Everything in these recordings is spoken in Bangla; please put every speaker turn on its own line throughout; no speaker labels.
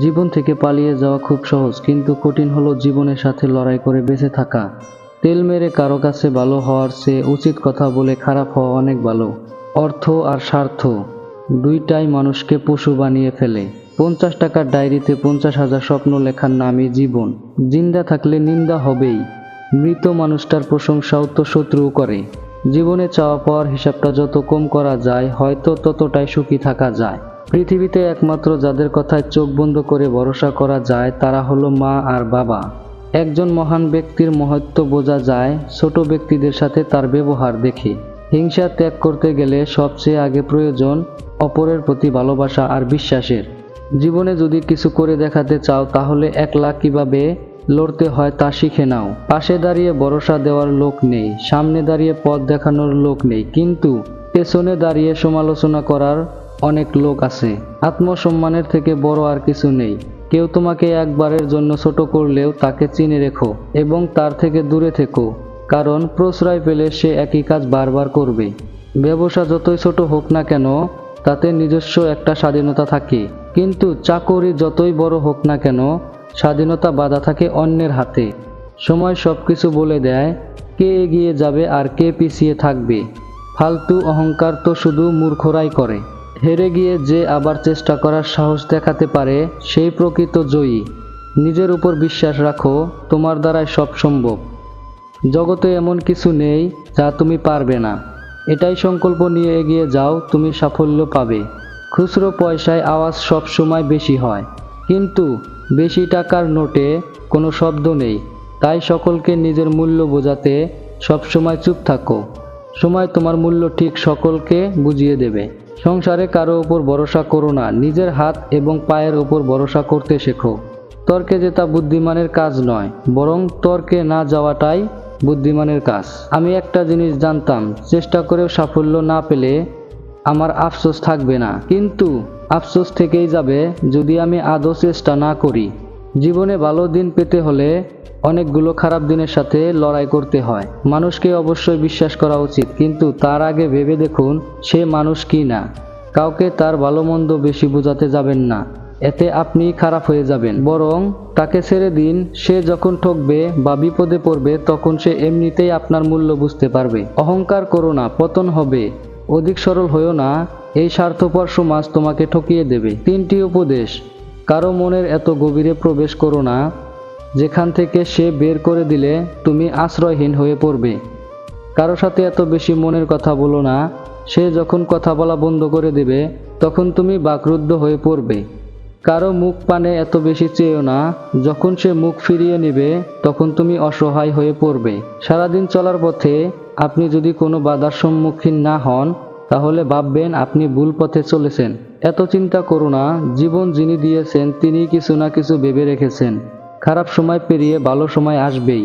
জীবন থেকে পালিয়ে যাওয়া খুব সহজ, কিন্তু কঠিন হলো জীবনের সাথে লড়াই করে বেঁচে থাকা। তেল মেরে কারও কাছে ভালো হওয়ার চেয়ে উচিত কথা বলে খারাপ হওয়া অনেক ভালো। অর্থ আর স্বার্থ, দুইটাই মানুষকে পশু বানিয়ে ফেলে। পঞ্চাশ টাকার ডায়েরিতে পঞ্চাশ হাজার স্বপ্ন লেখার নামই জীবন। জিন্দা থাকলে নিন্দা হবেই। মৃত মানুষটার প্রশংসাও তো শত্রু করে। জীবনে চাওয়া পাওয়ার হিসাবটা যত কম করা যায়, হয়তো ততটাই সুখী থাকা যায়। পৃথিবীতে একমাত্র যাদের কথায় চোখ বন্ধ করে ভরসা করা যায় তারা হলো মা আর বাবা। একজন মহান ব্যক্তির মহত্ব বোঝা যায়, ছোট ব্যক্তিদের সাথে তার ব্যবহার দেখে। হিংসা ত্যাগ করতে গেলে সবচেয়ে আগে প্রয়োজন অপরের প্রতি ভালোবাসা আর বিশ্বাসের। জীবনে যদি কিছু করে দেখাতে চাও তাহলে একলা কীভাবে লড়তে হয় তা শিখে নাও। পাশে দাঁড়িয়ে ভরসা দেওয়ার লোক নেই, সামনে দাঁড়িয়ে পথ দেখানোর লোক নেই, কিন্তু পেছনে দাঁড়িয়ে সমালোচনা করার অনেক লোক আছে। আত্মসম্মানের থেকে বড় আর কিছু নেই। কেউ তোমাকে একবারের জন্য ছোট করলেও তাকে চিনে রেখো এবং তার থেকে দূরে থেকো, কারণ প্রশ্রয় পেলে সে একই কাজ বারবার করবে। ব্যবসা যতই ছোট হোক না কেন, তাতে নিজস্ব একটা স্বাধীনতা থাকে। কিন্তু চাকরি যতই বড় হোক না কেন, স্বাধীনতা বাধা থাকে অন্যের হাতে। সময় সব কিছু বলে দেয়, কে এগিয়ে যাবে আর কে পিছিয়ে থাকবে। ফালতু অহংকার তো শুধু মূর্খরাই করে। হেরে গিয়ে যে আবার চেষ্টা করার সাহস দেখাতে পারে, সেই প্রকৃত জয়ী। নিজের উপর বিশ্বাস রাখো, তোমার দ্বারাই সব সম্ভব। জগতে এমন কিছু নেই যা তুমি পারবে না। এটাই সংকল্প নিয়ে এগিয়ে যাও, তুমি সাফল্য পাবে। খুচরো পয়সায় আওয়াজ সব সময় বেশি হয়। কিন্তু বেশি টাকার নোটে কোনো শব্দ নেই। তাই সকলকে নিজের মূল্য বোঝাতে সবসময় চুপ থাকো। সময় তোমার মূল্য ঠিক সকলকে বুঝিয়ে দেবে। সংসারে কারও ওপর ভরসা করো না। নিজের হাত এবং পায়ের ওপর ভরসা করতে শেখো। তর্কে জেতা বুদ্ধিমানের কাজ নয়, বরং তর্কে না যাওয়াটাই বুদ্ধিমানের কাজ। আমি একটা জিনিস জানতাম, চেষ্টা করেও সাফল্য না পেলে আমার আফসোস থাকবে না। কিন্তু আফসোস থেকেই যাবে যদি আমি আদৌ চেষ্টা না করি। জীবনে ভালো দিন পেতে হলে অনেকগুলো খারাপ দিনের সাথে লড়াই করতে হয়। মানুষকে অবশ্যই বিশ্বাস করা উচিত, কিন্তু তার আগে ভেবে দেখুন সে মানুষ কি না। কাউকে তার ভালো মন্দ বেশি বোঝাতে যাবেন না, এতে আপনি খারাপ হয়ে যাবেন। বরং তাকে ছেড়ে দিন, সে যখন ঠকবে বা বিপদে পড়বে তখন সে এমনিতেই আপনার মূল্য বুঝতে পারবে। অহংকার করো না, পতন হবে। অধিক সরল হয়েও না, এই স্বার্থপর সমাজ তোমাকে ঠকিয়ে দেবে। তিনটি উপদেশ। কারও মনের এত গভীরে প্রবেশ করো না, যেখান থেকে সে বের করে দিলে তুমি আশ্রয়হীন হয়ে পড়বে। কারও সাথে এত বেশি মনের কথা বলো না, সে যখন কথা বলা বন্ধ করে দেবে, তখন তুমি বাকরুদ্ধ হয়ে পড়বে। কারও মুখ পানে এত বেশি চেয়েও না, যখন সে মুখ ফিরিয়ে নেবে, তখন তুমি অসহায় হয়ে পড়বে। সারাদিন চলার পথে আপনি যদি কোনো বাধার সম্মুখীন না হন, তাহলে ভাববেন আপনি ভুল পথে চলেছেন। এত চিন্তা করো না, জীবন যিনি দিয়েছেন তিনি কিছু না কিছু ভেবে রেখেছেন। খারাপ সময় পেরিয়ে ভালো সময় আসবেই।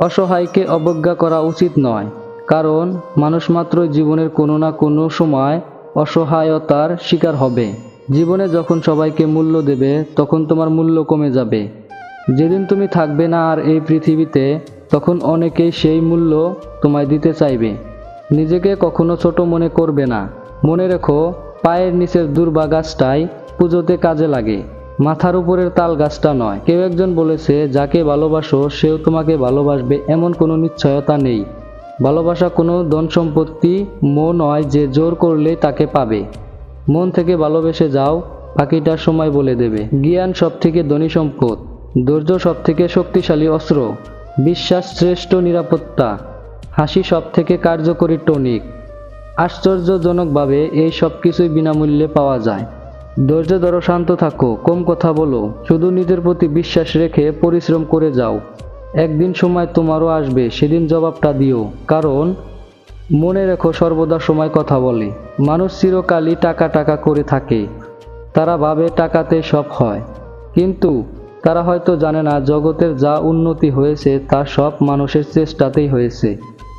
অসহায়কে অবজ্ঞা করা উচিত নয়, কারণ মানুষ মাত্র জীবনের কোনো না কোনো সময় অসহায়তার শিকার হবে। জীবনে যখন সবাইকে মূল্য দেবে, তখন তোমার মূল্য কমে যাবে। যেদিন তুমি থাকবে না আর এই পৃথিবীতে, তখন অনেকেই সেই মূল্য তোমায় দিতে চাইবে। নিজেকে কখনো ছোট মনে করবে না। মনে রেখো পায়ের নিচের দুর্বা গাছটাই পুজোতে কাজে লাগে। মাথার উপরের তাল গাছটা নয়। কেউ একজন বলেছে, যাকে ভালোবাসো, সেও তোমাকে ভালোবাসবে, এমন কোনো নিশ্চয়তা নেই। ভালোবাসা কোনো ধন সম্পত্তি, মো নয় যে জোর করলে তাকে পাবে। মন থেকে ভালোবেসে যাও, বাকিটার সময় বলে দেবে। জ্ঞান সব থেকে ধনী সম্পদ, ধৈর্য সব থেকে শক্তিশালী অস্ত্র। বিশ্বাস শ্রেষ্ঠ নিরাপত্তা, হাসি সব থেকে কার্যকরী টনিক। আশ্চর্যজনকভাবে এই সব কিছুই বিনামূল্যে পাওয়া যায়। ধৈর্য ধরো, শান্ত থাকো, কম কথা বলো, শুধু নিজের প্রতি বিশ্বাস রেখে পরিশ্রম করে যাও। একদিন সময় তোমারও আসবে, সেদিন জবাবটা দিও, কারণ মনে রেখো সর্বদা সময় কথা বলে। মানুষ চিরকালই টাকা টাকা করে থাকে, তারা ভাবে টাকাতে সব হয়। কিন্তু তারা হয়তো জানে না, জগতের যা উন্নতি হয়েছে তা সব মানুষের চেষ্টাতেই হয়েছে।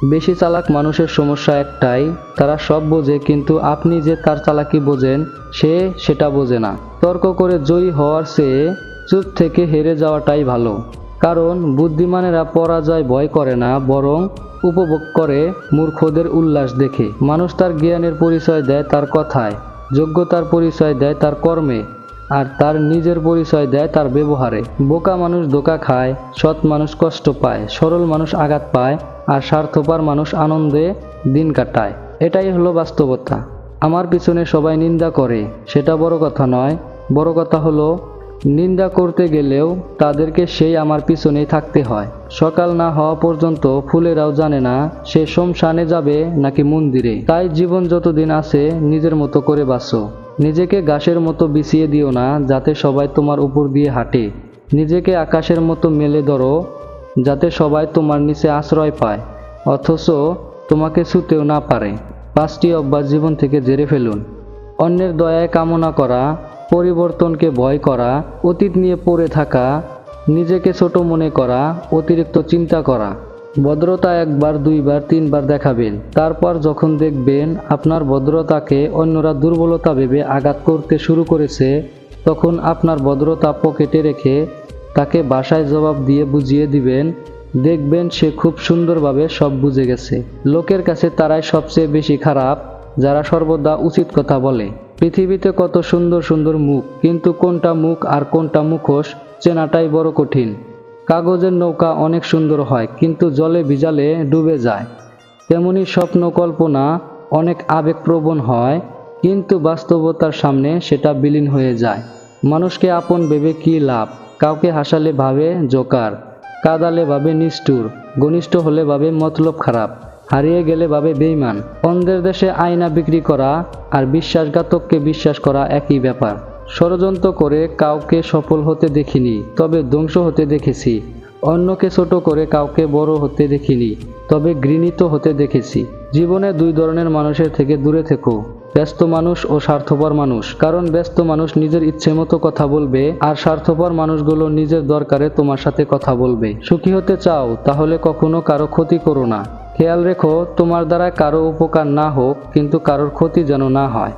বেশি চালাক মানুষের সমস্যা একটাই, তারা সব বোঝে কিন্তু আপনি যে তার চালাকি বোঝেন, সে সেটা বোঝে না। তর্ক করে জয়ী হওয়ার চেয়ে চুপ থেকে হেরে যাওয়াটাই ভালো। কারণ বুদ্ধিমানেরা পরাজয় ভয় করে না, বরং উপভোগ করে মূর্খদের উল্লাস দেখে। মানুষ তার জ্ঞানের পরিচয় দেয় তার কথায়, যোগ্যতার পরিচয় দেয় তার কর্মে। আর তার নিজের পরিচয় দেয় তার ব্যবহারে। বোকা মানুষ ধোকা খায়, সৎ মানুষ কষ্ট পায়, সরল মানুষ আঘাত পায়, আর স্বার্থপার মানুষ আনন্দে দিন কাটায়। এটাই হলো বাস্তবতা। আমার পিছনে সবাই নিন্দা করে, সেটা বড় কথা নয়। বড় কথা হলো নিন্দা করতে গেলেও তাদেরকে সেই আমার পিছনেই থাকতে হয়। সকাল না হওয়া পর্যন্ত ফুলেরাও জানে না সে শমশানে যাবে নাকি মন্দিরে। তাই জীবন যতদিন আছে, নিজের মতো করে বাঁচো। নিজেকে গাছের মতো বিছিয়ে দিও না, যাতে সবাই তোমার উপর দিয়ে হাঁটে। নিজেকে আকাশের মতো মেলে ধরো, যাতে সবাই তোমার নিচে আশ্রয় পায়। অথচ তোমাকে ছুতেও না পারে। পাঁচটি অভ্যাস জীবন থেকে জেরে ফেলুন। অন্যের দয়ায় কামনা করা পরিবর্তনকে ভয় করা, অতীত নিয়ে পড়ে থাকা, নিজেকে ছোট মনে করা, অতিরিক্ত চিন্তা করা। ভদ্রতা একবার, দুইবার, তিনবার দেখাবেন। তারপর যখন দেখবেন আপনার ভদ্রতাকে অন্যরা দুর্বলতা ভেবে আঘাত করতে শুরু করেছে, তখন আপনার ভদ্রতা পকেটে রেখে তাকে বাসায় জবাব দিয়ে বুঝিয়ে দিবেন, দেখবেন সে খুব সুন্দরভাবে সব বুঝে গেছে। লোকের কাছে তারাই সবচেয়ে বেশি খারাপ, যারা সর্বদা উচিত কথা বলে। পৃথিবীতে কত সুন্দর সুন্দর মুখ, কিন্তু কোনটা মুখ আর কোনটা মুখোশ চেনাটাই বড় কঠিন। কাগজের নৌকা অনেক সুন্দর হয়, কিন্তু জলে ভিজালে ডুবে যায়। তেমনি স্বপ্ন কল্পনা অনেক আবেগপ্রবণ হয়, কিন্তু বাস্তবতার সামনে সেটা বিলীন হয়ে যায়। মানুষকে আপন ভেবে কী লাভ? কাউকে হাসালে ভাবে জোকার, কাদালে ভাবে নিষ্ঠুর, ঘনিষ্ঠ হলে ভাবে মতলব খারাপ। হারিয়ে গেলে ভাবে বেইমান অন্ধের দেশে আয়না বিক্রি করা আর বিশ্বাসঘাতককে বিশ্বাস করা একই ব্যাপার। ষড়যন্ত্র করে কাউকে সফল হতে দেখিনি, তবে ধ্বংস হতে দেখেছি। অন্যকে ছোট করে কাউকে বড় হতে দেখিনি, তবে ঘৃণিত হতে দেখেছি। জীবনে দুই ধরনের মানুষের থেকে দূরে থেকো। ব্যস্ত মানুষ ও স্বার্থপর মানুষ। কারণ ব্যস্ত মানুষ নিজের ইচ্ছে মতো কথা বলবে, আর স্বার্থপর মানুষগুলো নিজের দরকারে তোমার সাথে কথা বলবে। সুখী হতে চাও, তাহলে কখনো কারও ক্ষতি করো না। খেয়াল রেখো তোমার দ্বারা কারও উপকার না হোক কিন্তু কারোর ক্ষতি যেন না হয়।